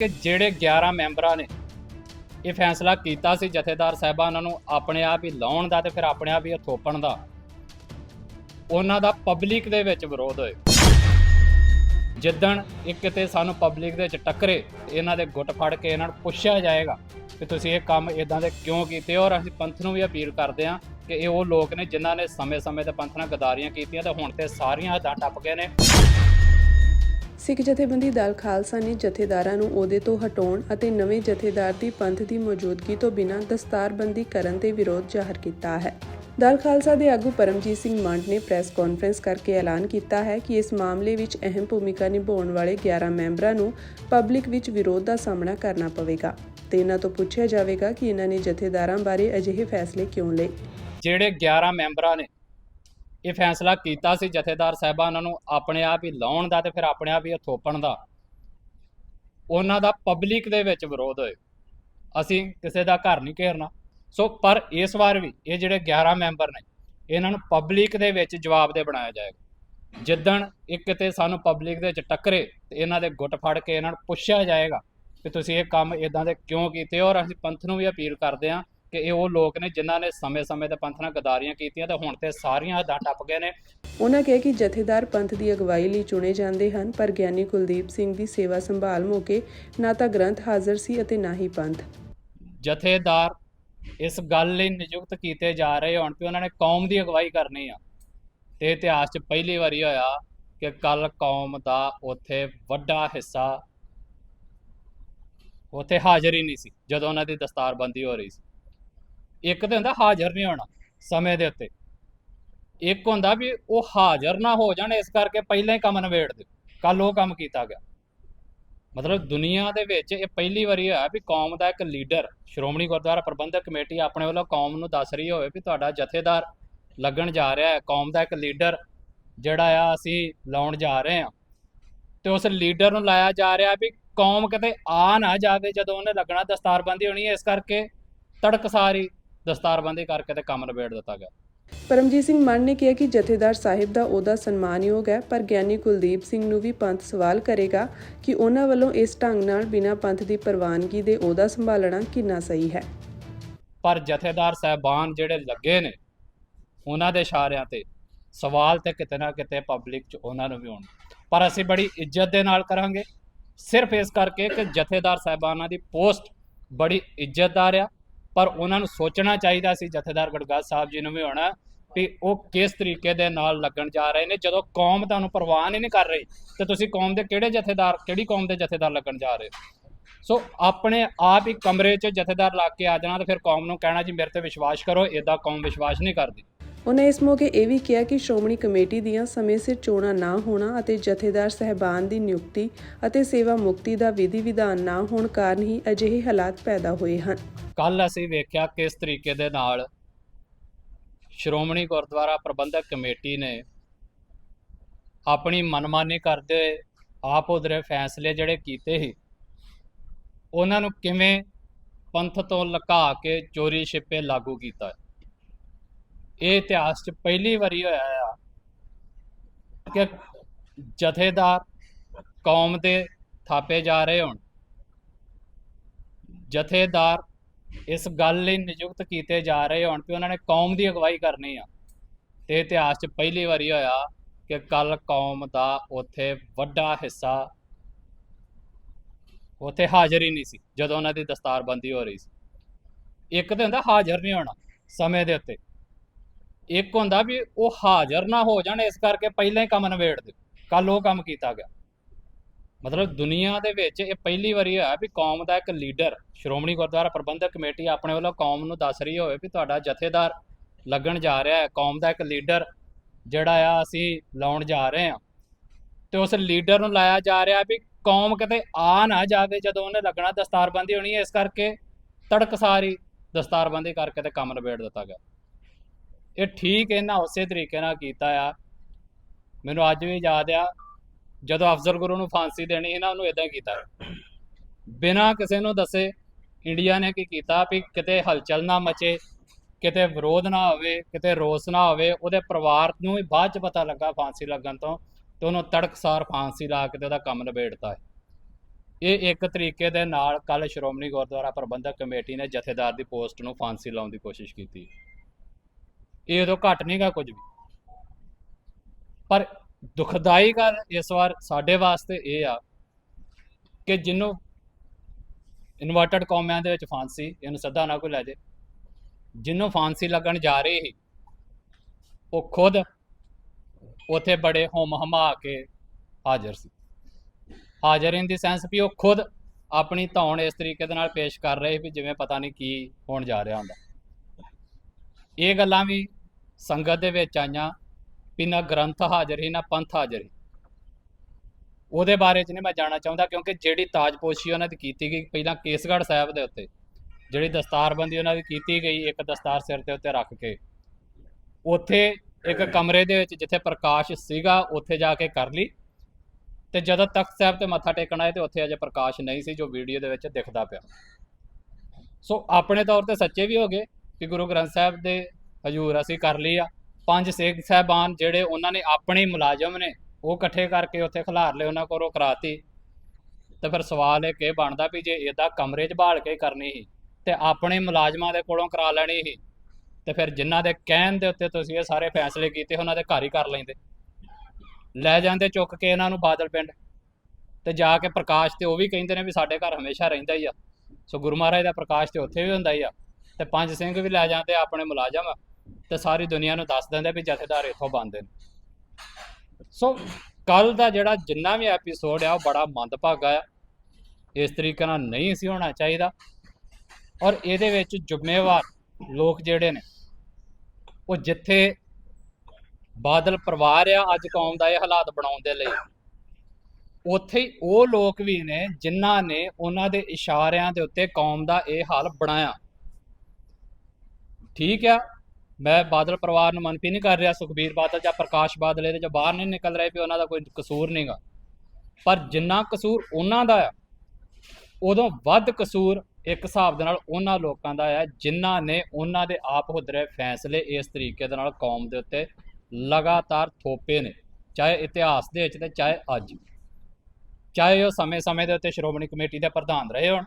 ਕਿ ਜਿਹੜੇ 11 ਮੈਂਬਰਾਂ ਨੇ ਇਹ ਫੈਸਲਾ ਕੀਤਾ ਸੀ, ਜਥੇਦਾਰ ਸਾਹਿਬਾਨਾਂ ਨੂੰ ਆਪਣੇ ਆਪ ਹੀ ਲਾਉਣ ਦਾ ਤੇ ਫਿਰ ਆਪਣੇ ਆਪ ਹੀ ਥੋਪਣ ਦਾ, ਉਹਨਾਂ ਦਾ ਪਬਲਿਕ ਦੇ ਵਿੱਚ ਵਿਰੋਧ ਹੋਏ। ਜਿੱਦਣ ਇੱਕ ਕਿਤੇ ਸਾਨੂੰ ਪਬਲਿਕ ਦੇ ਵਿੱਚ ਟੱਕਰੇ, ਇਹਨਾਂ ਦੇ ਗੁੱਟ ਫੜ ਕੇ ਇਹਨਾਂ ਨੂੰ ਪੁੱਛਿਆ ਜਾਏਗਾ ਕਿ ਤੁਸੀਂ ਇਹ ਕੰਮ ਇਦਾਂ ਦੇ ਕਿਉਂ ਕੀਤੇ ਔਰ ਅਸੀਂ ਪੰਥ ਨੂੰ ਵੀ ਅਪੀਲ ਕਰਦੇ ਹਾਂ ਕਿ ਇਹ ਉਹ ਲੋਕ ਨੇ ਜਿਨ੍ਹਾਂ ਨੇ ਸਮੇਂ-ਸਮੇਂ ਤੇ ਪੰਥ ਨਾਲ ਗਦਾਰੀਆਂ ਕੀਤੀਆਂ ਤੇ ਹੁਣ ਤੇ ਸਾਰੀਆਂ ਹੱਦਾਂ ਟੱਪ ਗਏ ਨੇ। ਸਿੱਖ ਜਥੇਬੰਦੀ ਦਲ ਖਾਲਸਾ ਨੇ ਜਥੇਦਾਰਾਂ ਨੂੰ ਅਹੁਦੇ ਤੋਂ ਹਟਾਉਣ ਅਤੇ ਨਵੇਂ ਜਥੇਦਾਰ ਦੀ ਪੰਥ ਦੀ ਮੌਜੂਦਗੀ ਤੋਂ ਬਿਨਾਂ ਦਸਤਾਰਬੰਦੀ ਕਰਨ ਤੇ ਵਿਰੋਧ ਜ਼ਾਹਰ ਕੀਤਾ ਹੈ। ਦਲ ਖਾਲਸਾ ਦੇ ਆਗੂ ਪਰਮਜੀਤ ਸਿੰਘ ਮੰਡ ਨੇ ਪ੍ਰੈਸ ਕਾਨਫਰੰਸ ਕਰਕੇ ਐਲਾਨ ਕੀਤਾ ਹੈ ਕਿ ਇਸ ਮਾਮਲੇ ਵਿੱਚ ਅਹਿਮ ਭੂਮਿਕਾ ਨਿਭਾਉਣ ਵਾਲੇ 11 ਮੈਂਬਰਾਂ ਨੂੰ ਪਬਲਿਕ ਵਿੱਚ ਵਿਰੋਧ ਦਾ ਸਾਹਮਣਾ ਕਰਨਾ ਪਵੇਗਾ ਤੇ ਇਹਨਾਂ ਤੋਂ ਪੁੱਛਿਆ ਜਾਵੇਗਾ ਕਿ ਇਹਨਾਂ ਨੇ ਜਥੇਦਾਰਾਂ ਬਾਰੇ ਅਜਿਹੇ ਫੈਸਲੇ ਕਿਉਂ ਲਏ। ਜਿਹੜੇ 11 ਮੈਂਬਰਾਂ ਨੇ ਇਹ ਫੈਸਲਾ ਕੀਤਾ ਸੀ ਜਥੇਦਾਰ ਸਾਹਿਬਾਨਾਂ ਨੂੰ ਆਪਣੇ ਆਪ ਹੀ ਲਾਉਣ ਦਾ ਤੇ ਫਿਰ ਆਪਣੇ ਆਪ ਹੀ ਥੋਪਣ ਦਾ। ਉਹਨਾਂ ਦਾ ਪਬਲਿਕ ਦੇ ਵਿੱਚ ਵਿਰੋਧ ਹੋਏ। ਅਸੀਂ ਕਿਸੇ ਦਾ ਘਰ ਨਹੀਂ ਘੇਰਨਾ। ਸੋ ਪਰ ਇਸ ਵਾਰ ਵੀ ਇਹ ਜਿਹੜੇ 11 ਮੈਂਬਰ ਨੇ, ਇਹਨਾਂ ਨੂੰ ਪਬਲਿਕ ਦੇ ਵਿੱਚ ਜਵਾਬ ਦੇ ਬਣਾਇਆ ਜਾਏਗਾ। ਜਿੱਦਣ ਇੱਕ ਕਿਤੇ ਸਾਨੂੰ ਪਬਲਿਕ ਦੇ ਵਿੱਚ ਟੱਕਰੇ ਤੇ ਇਹਨਾਂ ਦੇ ਗੁੱਟ ਫੜ ਕੇ ਇਹਨਾਂ ਨੂੰ ਪੁੱਛਿਆ ਜਾਏਗਾ ਕਿ ਤੁਸੀਂ ਇਹ ਕੰਮ ਇਦਾਂ ਦੇ ਕਿਉਂ ਕੀਤੇ ਔਰ ਅਸੀਂ ਪੰਥ ਨੂੰ ਵੀ ਅਪੀਲ ਕਰਦੇ ਹਾਂ ਕਿ ਇਹ ਉਹ ਲੋਕ ਨੇ ਜਿਨ੍ਹਾਂ ਨੇ ਸਮੇਂ-ਸਮੇਂ ਤੇ ਪੰਥ ਨਾਲ ਗਦਾਰੀਆਂ ਕੀਤੀਆਂ ਤੇ ਹੁਣ ਤੇ ਸਾਰੀਆਂ ਹੱਦਾਂ ਟੱਪ ਗਏ ਨੇ। ਉਹਨਾਂ ਕਿਹਾ ਕਿ ਜਥੇਦਾਰ ਪੰਥ ਦੀ ਅਗਵਾਈ ਲਈ ਚੁਣੇ ਜਾਂਦੇ ਹਨ ਪਰ ਗਿਆਨੀ ਕੁਲਦੀਪ ਸਿੰਘ ਦੀ ਸੇਵਾ ਸੰਭਾਲ ਮੌਕੇ ਨਾ ਤਾਂ ਗ੍ਰੰਥ ਹਾਜ਼ਰ ਸੀ ਅਤੇ ਨਾ ਹੀ ਪੰਥ। ਜਥੇਦਾਰ ਇਸ ਗੱਲ ਲਈ ਨਿਯੁਕਤ ਕੀਤੇ ਜਾ ਰਹੇ ਹੋਣ ਕਿ ਉਹਨਾਂ ਨੇ ਕੌਮ ਦੀ ਅਗਵਾਈ ਕਰਨੀ ਆ। ਤੇ ਇਤਿਹਾਸ 'ਚ ਪਹਿਲੀ ਵਾਰੀ ਹੋਇਆ ਕਿ ਕੱਲ ਕੌਮ ਦਾ ਉੱਥੇ ਵੱਡਾ ਹਿੱਸਾ ਉੱਥੇ ਹਾਜ਼ਰ ਹੀ ਨਹੀਂ ਸੀ ਜਦੋਂ ਉਹਨਾਂ ਦੀ ਦਸਤਾਰਬੰਦੀ ਹੋ ਰਹੀ ਸੀ। ਇੱਕ ਤੇ ਹੁੰਦਾ ਹਾਜ਼ਰ ਨਹੀਂ ਹੋਣਾ ਸਮੇਂ ਦੇ ਉੱਤੇ। ਇੱਕ ਹੁੰਦਾ ਵੀ ਉਹ ਹਾਜ਼ਰ ਨਾ ਹੋ ਜਾਣ, ਇਸ ਕਰਕੇ ਪਹਿਲਾਂ ਹੀ ਕੰਮ ਨਿਬੇੜ ਦੇ ਕੱਲ ਉਹ ਕੰਮ ਕੀਤਾ ਗਿਆ। ਮਤਲਬ ਦੁਨੀਆ ਦੇ ਵਿੱਚ ਇਹ ਪਹਿਲੀ ਵਾਰੀ ਹੋਇਆ ਵੀ ਕੌਮ ਦਾ ਇੱਕ ਲੀਡਰ, ਸ਼੍ਰੋਮਣੀ ਗੁਰਦੁਆਰਾ ਪ੍ਰਬੰਧਕ ਕਮੇਟੀ ਆਪਣੇ ਵੱਲੋਂ ਕੌਮ ਨੂੰ ਦੱਸ ਰਹੀ ਹੋਵੇ ਵੀ ਤੁਹਾਡਾ ਜਥੇਦਾਰ ਲੱਗਣ ਜਾ ਰਿਹਾ ਹੈ। ਕੌਮ ਦਾ ਇੱਕ ਲੀਡਰ ਜਿਹੜਾ ਆ, ਅਸੀਂ ਲਾਉਣ ਜਾ ਰਹੇ ਹਾਂ। ਤੇ ਉਸ ਲੀਡਰ ਨੂੰ ਲਾਇਆ ਜਾ ਰਿਹਾ ਵੀ ਕੌਮ ਕਿਤੇ ਆ ਨਾ ਜਾਵੇ ਜਦੋਂ ਉਹਨੇ ਲੱਗਣਾ ਦਸਤਾਰਬੰਦੀ ਹੋਣੀ ਹੈ। ਇਸ ਕਰਕੇ ਤੜਕਸਾਰੀ ਦਸਤਾਰਬੰਦੀ ਕਰਕੇ ਤੇ ਕੰਮ ਨਿਬੇੜ ਦਿੱਤਾ ਗਿਆ। ਪਰਮਜੀਤ ਸਿੰਘ ਮੰਨ ਨੇ ਕਿਹਾ ਕਿ ਜਥੇਦਾਰ ਸਾਹਿਬ ਦਾ ਉਹਦਾ ਸਨਮਾਨਯੋਗ ਹੈ ਪਰ ਗਿਆਨੀ ਕੁਲਦੀਪ ਸਿੰਘ ਨੂੰ ਵੀ ਪੰਥ ਸਵਾਲ ਕਰੇਗਾ ਕਿ ਉਹਨਾਂ ਵੱਲੋਂ ਇਸ ਢੰਗ ਨਾਲ ਬਿਨਾਂ ਪੰਥ ਦੀ ਪ੍ਰਵਾਨਗੀ ਦੇ ਉਹਦਾ ਸੰਭਾਲਣਾ ਕਿੰਨਾ ਸਹੀ ਹੈ। ਪਰ ਜਥੇਦਾਰ ਸਾਹਿਬਾਨ ਜਿਹੜੇ ਲੱਗੇ ਨੇ ਉਹਨਾਂ ਦੇ ਇਸ਼ਾਰਿਆਂ ਤੇ ਸਵਾਲ ਤੇ ਕਿਤੇ ਨਾ ਕਿਤੇ ਪਬਲਿਕ 'ਚ ਉਹਨਾਂ ਨੂੰ ਵੀ ਹੋਣ ਪਰ ਅਸੀਂ ਬੜੀ ਇੱਜ਼ਤ ਦੇ ਨਾਲ ਕਰਾਂਗੇ। ਸਿਰਫ ਇਸ ਕਰਕੇ ਕਿ ਜਥੇਦਾਰ ਸਾਹਿਬਾਨਾਂ ਦੀ ਪੋਸਟ ਬੜੀ ਇੱਜ਼ਤਦਾਰ ਆ। ਪਰ ਉਹਨਾਂ ਨੂੰ ਸੋਚਣਾ ਚਾਹੀਦਾ ਸੀ, ਜਥੇਦਾਰ ਗੜਗਾ ਸਾਹਿਬ ਜੀ ਨੂੰ ਵੀ ਹੋਣਾ ਵੀ ਉਹ ਕਿਸ ਤਰੀਕੇ ਦੇ ਨਾਲ ਲੱਗਣ ਜਾ ਰਹੇ ਨੇ, ਜਦੋਂ ਕੌਮ ਤੁਹਾਨੂੰ ਪ੍ਰਵਾਨ ਹੀ ਨਹੀਂ ਕਰ ਰਹੀ, ਤੇ ਤੁਸੀਂ ਕੌਮ ਦੇ ਕਿਹੜੇ ਜਥੇਦਾਰ, ਕਿਹੜੀ ਕੌਮ ਦੇ ਜਥੇਦਾਰ ਲੱਗਣ ਜਾ ਰਹੇ ਹੋ? ਸੋ ਆਪਣੇ ਆਪ ਹੀ ਕਮਰੇ 'ਚ ਜਥੇਦਾਰ ਲਾ ਕੇ ਆ ਜਾਣਾ ਤੇ ਫਿਰ ਕੌਮ ਨੂੰ ਕਹਿਣਾ ਜੀ, ਮੇਰੇ ਤੇ ਵਿਸ਼ਵਾਸ ਕਰੋ ਇਦਾਂ ਕੌਮ ਵਿਸ਼ਵਾਸ ਨਹੀਂ ਕਰਦੀ। ਉਹਨਾਂ ਇਸ ਮੌਕੇ ਇਹ ਵੀ ਕਿਹਾ ਕਿ ਸ਼੍ਰੋਮਣੀ ਕਮੇਟੀ ਦੀਆਂ ਸਮੇਂ ਸਿਰ ਚੋਣਾਂ ਨਾ ਹੋਣਾ ਅਤੇ ਜਥੇਦਾਰ ਸਹਿਬਾਨ ਦੀ ਨਿਯੁਕਤੀ ਅਤੇ ਸੇਵਾ ਮੁਕਤੀ ਦਾ ਵਿਧੀ ਵਿਧਾਨ ਨਾ ਹੋਣ ਕਾਰਨ ਹੀ ਅਜਿਹੇ ਹਾਲਾਤ ਪੈਦਾ ਹੋਏ ਹਨ। ਕੱਲ ਅਸੀਂ ਵੇਖਿਆ ਕਿਸ ਤਰੀਕੇ ਦੇ ਨਾਲ ਸ਼੍ਰੋਮਣੀ ਗੁਰਦੁਆਰਾ ਪ੍ਰਬੰਧਕ ਕਮੇਟੀ ਨੇ ਆਪਣੀ ਮਨਮਾਨੀ ਕਰਦੇ ਹੋਏ ਆਪ ਉਧਰੇ ਫੈਸਲੇ ਜਿਹੜੇ ਕੀਤੇ ਸੀ, ਉਹਨਾਂ ਨੂੰ ਕਿਵੇਂ ਪੰਥ ਤੋਂ ਲੁਕਾ ਕੇ ਚੋਰੀ ਛਿਪੇ ਲਾਗੂ ਕੀਤਾ। ਇਹ ਇਤਿਹਾਸ 'ਚ ਪਹਿਲੀ ਵਾਰੀ ਹੋਇਆ ਆ ਕਿ ਜਥੇਦਾਰ ਕੌਮ ਦੇ ਥਾਪੇ ਜਾ ਰਹੇ ਹੋਣ। ਜਥੇਦਾਰ ਇਸ ਗੱਲ ਲਈ ਨਿਯੁਕਤ ਕੀਤੇ ਜਾ ਰਹੇ ਹੋਣ ਕਿ ਉਹਨਾਂ ਨੇ ਕੌਮ ਦੀ ਅਗਵਾਈ ਕਰਨੀ ਆ। ਤੇ ਇਤਿਹਾਸ 'ਚ ਪਹਿਲੀ ਵਾਰੀ ਹੋਇਆ ਕਿ ਕੱਲ ਕੌਮ ਦਾ ਉੱਥੇ ਵੱਡਾ ਹਿੱਸਾ ਉੱਥੇ ਹਾਜ਼ਰ ਹੀ ਨਹੀਂ ਸੀ, ਜਦੋਂ ਉਹਨਾਂ ਦੀ ਦਸਤਾਰਬੰਦੀ ਹੋ ਰਹੀ ਸੀ। ਇੱਕ ਤੇ ਹੁੰਦਾ ਹਾਜ਼ਰ ਨਹੀਂ ਹੋਣਾ ਸਮੇਂ ਦੇ ਉੱਤੇ। ਇੱਕ ਹੁੰਦਾ ਵੀ ਉਹ ਹਾਜ਼ਰ ਨਾ ਹੋ ਜਾਣ, ਇਸ ਕਰਕੇ ਪਹਿਲਾਂ ਹੀ ਕੰਮ ਨਿਬੇੜ ਦਿਓ। ਕੱਲ ਉਹ ਕੰਮ ਕੀਤਾ ਗਿਆ। ਮਤਲਬ ਦੁਨੀਆ ਦੇ ਵਿੱਚ ਇਹ ਪਹਿਲੀ ਵਾਰੀ ਹੋਇਆ ਵੀ ਕੌਮ ਦਾ ਇੱਕ ਲੀਡਰ, ਸ਼੍ਰੋਮਣੀ ਗੁਰਦੁਆਰਾ ਪ੍ਰਬੰਧਕ ਕਮੇਟੀ ਆਪਣੇ ਵੱਲੋਂ ਕੌਮ ਨੂੰ ਦੱਸ ਰਹੀ ਹੋਵੇ ਵੀ ਤੁਹਾਡਾ ਜਥੇਦਾਰ ਲੱਗਣ ਜਾ ਰਿਹਾ ਹੈ। ਕੌਮ ਦਾ ਇੱਕ ਲੀਡਰ ਜਿਹੜਾ ਆ, ਅਸੀਂ ਲਾਉਣ ਜਾ ਰਹੇ ਹਾਂ। ਤੇ ਉਸ ਲੀਡਰ ਨੂੰ ਲਾਇਆ ਜਾ ਰਿਹਾ ਵੀ ਕੌਮ ਕਿਤੇ ਆ ਨਾ ਜਾਵੇ ਜਦੋਂ ਉਹਨੇ ਲੱਗਣਾ ਦਸਤਾਰਬੰਦੀ ਹੋਣੀ ਹੈ। ਇਸ ਕਰਕੇ ਤੜਕਸਾਰੀ ਦਸਤਾਰਬੰਦੀ ਕਰਕੇ ਤੇ ਕੰਮ ਨਿਬੇੜ ਦਿੱਤਾ ਗਿਆ। ਇਹ ਠੀਕ ਇਹਨਾਂ ਉਸੇ ਤਰੀਕੇ ਨਾਲ ਕੀਤਾ ਆ। ਮੈਨੂੰ ਅੱਜ ਵੀ ਯਾਦ ਆ, ਜਦੋਂ ਅਫਜ਼ਲ ਗੁਰੂ ਨੂੰ ਫਾਂਸੀ ਦੇਣੀ ਸੀ ਨਾ, ਉਹਨੂੰ ਇਦਾਂ ਕੀਤਾ। ਬਿਨਾਂ ਕਿਸੇ ਨੂੰ ਦੱਸੇ ਇੰਡੀਆ ਨੇ ਕੀ ਕੀਤਾ ਵੀ ਕਿਤੇ ਹਲਚਲ ਨਾ ਮਚੇ, ਕਿਤੇ ਵਿਰੋਧ ਨਾ ਹੋਵੇ, ਕਿਤੇ ਰੋਸ ਨਾ ਹੋਵੇ, ਉਹਦੇ ਪਰਿਵਾਰ ਨੂੰ ਵੀ ਬਾਅਦ ਚ ਪਤਾ ਲੱਗਾ ਫਾਂਸੀ ਲੱਗਣ ਤੋਂ ਤੇ ਉਹਨੂੰ ਤੜਕਸਾਰ ਫਾਂਸੀ ਲਾ ਕੇ ਤੇ ਉਹਦਾ ਕੰਮ ਨਿਬੇੜਤਾ। ਹੈ ਇਹ ਇੱਕ ਤਰੀਕੇ ਦੇ ਨਾਲ ਕੱਲ ਸ਼੍ਰੋਮਣੀ ਗੁਰਦੁਆਰਾ ਪ੍ਰਬੰਧਕ ਕਮੇਟੀ ਨੇ ਜਥੇਦਾਰ ਦੀ ਪੋਸਟ ਨੂੰ ਫਾਂਸੀ ਲਾਉਣ ਦੀ ਕੋਸ਼ਿਸ਼ ਕੀਤੀ। ਇਹ ਉਦੋਂ ਘਟ ਨਹੀਂਗਾ ਕੁਝ ਵੀ। ਪਰ ਦੁਖਦਾਈ ਗੱਲ ਇਸ ਵਾਰ ਸਾਡੇ ਵਾਸਤੇ ਇਹ ਆ ਕਿ ਜਿਹਨੂੰ ਇਨਵਰਟਡ ਕੌਮਿਆਂ ਦੇ ਵਿੱਚ ਫਾਂਸੀ, ਇਹਨੂੰ ਸਿੱਧਾ ਨਾ ਕੋਈ ਲੈ ਜੇ। ਜਿਹਨੂੰ ਫਾਂਸੀ ਲੱਗਣ ਜਾ ਰਹੀ ਸੀ, ਉਹ ਖੁਦ ਉਥੇ ਬੜੇ ਹੋਮ ਹਮਾ ਕੇ ਹਾਜ਼ਰ ਸੀ। ਹਾਜ਼ਰ ਇਨ ਦੀ ਸੈਂਸ ਵੀ ਉਹ ਖੁਦ ਆਪਣੀ ਧੌਣ ਇਸ ਤਰੀਕੇ ਦੇ ਨਾਲ ਪੇਸ਼ ਕਰ ਰਹੇ ਵੀ ਜਿਵੇਂ ਪਤਾ ਨਹੀਂ ਕੀ ਹੋਣ ਜਾ ਰਿਹਾ ਹੁੰਦਾ। ਇਹ ਗੱਲਾਂ ਵੀ ਸੰਗਤ ਦੇ ਵਿੱਚ ਆਈਆਂ ਵੀ ਨਾ ਗ੍ਰੰਥ ਹਾਜ਼ਰ ਹੀ ਨਾ ਪੰਥ ਹਾਜ਼ਰ ਹੀ ਉਹਦੇ ਬਾਰੇ ਚ ਨਹੀਂ ਮੈਂ ਜਾਣਾ ਚਾਹੁੰਦਾ, ਕਿਉਂਕਿ ਜਿਹੜੀ ਤਾਜਪੋਸ਼ੀ ਉਹਨਾਂ ਦੀ ਕੀਤੀ ਗਈ, ਪਹਿਲਾਂ ਕੇਸਗੜ੍ਹ ਸਾਹਿਬ ਦੇ ਉੱਤੇ, ਜਿਹੜੀ ਦਸਤਾਰਬੰਦੀ ਉਹਨਾਂ ਦੀ ਕੀਤੀ ਗਈ, ਇੱਕ ਦਸਤਾਰ ਸਿਰ ਦੇ ਉੱਤੇ ਰੱਖ ਕੇ। ਉੱਥੇ ਇੱਕ ਕਮਰੇ ਦੇ ਵਿੱਚ ਜਿੱਥੇ ਪ੍ਰਕਾਸ਼ ਸੀਗਾ, ਉੱਥੇ ਜਾ ਕੇ ਕਰ ਲਈ। ਤੇ ਜਦੋਂ ਤਖਤ ਸਾਹਿਬ ਤੇ ਮੱਥਾ ਟੇਕਣ ਆਏ, ਤੇ ਉੱਥੇ ਅਜੇ ਪ੍ਰਕਾਸ਼ ਨਹੀਂ ਸੀ, ਜੋ ਵੀਡੀਓ ਦੇ ਵਿੱਚ ਦਿਖਦਾ ਪਿਆ। ਸੋ ਆਪਣੇ ਤੌਰ ਤੇ ਸੱਚੇ ਵੀ ਹੋ ਗਏ, ਕਿ ਗੁਰੂ ਗ੍ਰੰਥ ਸਾਹਿਬ ਦੇ ਹਜੂਰ ਅਸੀਂ ਕਰ ਲਈ ਆ। ਪੰਜ ਸਿੱਖ ਸਾਹਿਬਾਨ ਜਿਹੜੇ ਉਹਨਾਂ ਨੇ ਆਪਣੇ ਮੁਲਾਜ਼ਮ ਨੇ, ਉਹ ਇਕੱਠੇ ਕਰਕੇ ਉੱਥੇ ਖਿਲਾਰ ਲਏ, ਉਹਨਾਂ ਕੋਲੋਂ ਕਰਾਤੀ। ਤੇ ਫਿਰ ਸਵਾਲ ਇਹ ਕਿ ਬਣਦਾ ਵੀ ਜੇ ਇਹਦਾ ਕਮਰੇ 'ਚ ਬਾਲ ਕੇ ਕਰਨੀ ਸੀ ਤੇ ਆਪਣੇ ਮੁਲਾਜ਼ਮਾਂ ਦੇ ਕੋਲੋਂ ਕਰਾ ਲੈਣੀ ਸੀ, ਤੇ ਫਿਰ ਜਿਨ੍ਹਾਂ ਦੇ ਕਹਿਣ ਦੇ ਉੱਤੇ ਤੁਸੀਂ ਇਹ ਸਾਰੇ ਫੈਸਲੇ ਕੀਤੇ, ਉਹਨਾਂ ਦੇ ਘਰ ਹੀ ਕਰ ਲੈਂਦੇ। ਲੈ ਜਾਂਦੇ ਚੁੱਕ ਕੇ ਇਹਨਾਂ ਨੂੰ ਬਾਦਲ ਪਿੰਡ। ਤੇ ਜਾ ਕੇ ਪ੍ਰਕਾਸ਼ ਤੇ ਉਹ ਵੀ ਕਹਿੰਦੇ ਨੇ ਵੀ ਸਾਡੇ ਘਰ ਹਮੇਸ਼ਾ ਰਹਿੰਦਾ ਹੀ ਆ। ਸੋ ਗੁਰੂ ਮਹਾਰਾਜ ਦਾ ਪ੍ਰਕਾਸ਼ ਤੇ ਉੱਥੇ ਵੀ ਹੁੰਦਾ ਹੀ ਆ। ਤੇ ਪੰਜ ਸਿੰਘ ਵੀ ਲੈ ਜਾਂਦੇ, ਆਪਣੇ ਮੁਲਾਜ਼ਮ। ਤੇ ਸਾਰੀ ਦੁਨੀਆ ਨੂੰ ਦੱਸ ਦਿੰਦੇ ਵੀ ਜਥੇਦਾਰ ਇੱਥੋਂ ਬੰਦੇ ਨੇ। ਸੋ ਕੱਲ ਦਾ ਜਿਹੜਾ ਜਿੰਨਾ ਵੀ ਐਪੀਸੋਡ ਆ, ਉਹ ਬੜਾ ਮੰਦਭਾਗਾ ਆ। ਇਸ ਤਰੀਕੇ ਨਾਲ ਨਹੀਂ ਸੀ ਹੋਣਾ ਚਾਹੀਦਾ। ਔਰ ਇਹਦੇ ਵਿੱਚ ਜ਼ਿੰਮੇਵਾਰ ਲੋਕ ਜਿਹੜੇ ਨੇ, ਉਹ ਜਿੱਥੇ ਬਾਦਲ ਪਰਿਵਾਰ ਆ, ਅੱਜ ਕੌਮ ਦਾ ਇਹ ਹਾਲਾਤ ਬਣਾਉਣ ਦੇ ਲਈ, ਉੱਥੇ ਹੀ ਉਹ ਲੋਕ ਵੀ ਨੇ, ਜਿਨ੍ਹਾਂ ਨੇ ਉਹਨਾਂ ਦੇ ਇਸ਼ਾਰਿਆਂ ਦੇ ਉੱਤੇ ਕੌਮ ਦਾ ਇਹ ਹਾਲ ਬਣਾਇਆ। ਠੀਕ ਆ। ਮੈਂ ਬਾਦਲ ਪਰਿਵਾਰ ਨੂੰ ਮਨਪੀ ਨਹੀਂ ਕਰ ਰਿਹਾ, ਸੁਖਬੀਰ ਬਾਦਲ ਜਾਂ ਪ੍ਰਕਾਸ਼ ਬਾਦਲ ਇਹਦੇ ਜੋ ਬਾਹਰ ਨਹੀਂ ਨਿਕਲ ਰਹੇ ਵੀ ਉਹਨਾਂ ਦਾ ਕੋਈ ਕਸੂਰ ਨਹੀਂਗਾ ਪਰ ਜਿੰਨਾ ਕਸੂਰ ਉਹਨਾਂ ਦਾ ਆ, ਉਦੋਂ ਵੱਧ ਕਸੂਰ ਇੱਕ ਹਿਸਾਬ ਦੇ ਨਾਲ ਉਹਨਾਂ ਲੋਕਾਂ ਦਾ ਆ, ਜਿਨ੍ਹਾਂ ਨੇ ਉਹਨਾਂ ਦੇ ਆਪ ਹੁਦਰੇ ਫੈਸਲੇ ਇਸ ਤਰੀਕੇ ਦੇ ਨਾਲ ਕੌਮ ਦੇ ਉੱਤੇ ਲਗਾਤਾਰ ਥੋਪੇ ਨੇ, ਚਾਹੇ ਇਤਿਹਾਸ ਦੇ ਵਿੱਚ ਤੇ ਚਾਹੇ ਅੱਜ। ਚਾਹੇ ਉਹ ਸਮੇਂ-ਸਮੇਂ ਦੇ ਉੱਤੇ ਸ਼੍ਰੋਮਣੀ ਕਮੇਟੀ ਦੇ ਪ੍ਰਧਾਨ ਰਹੇ ਹੋਣ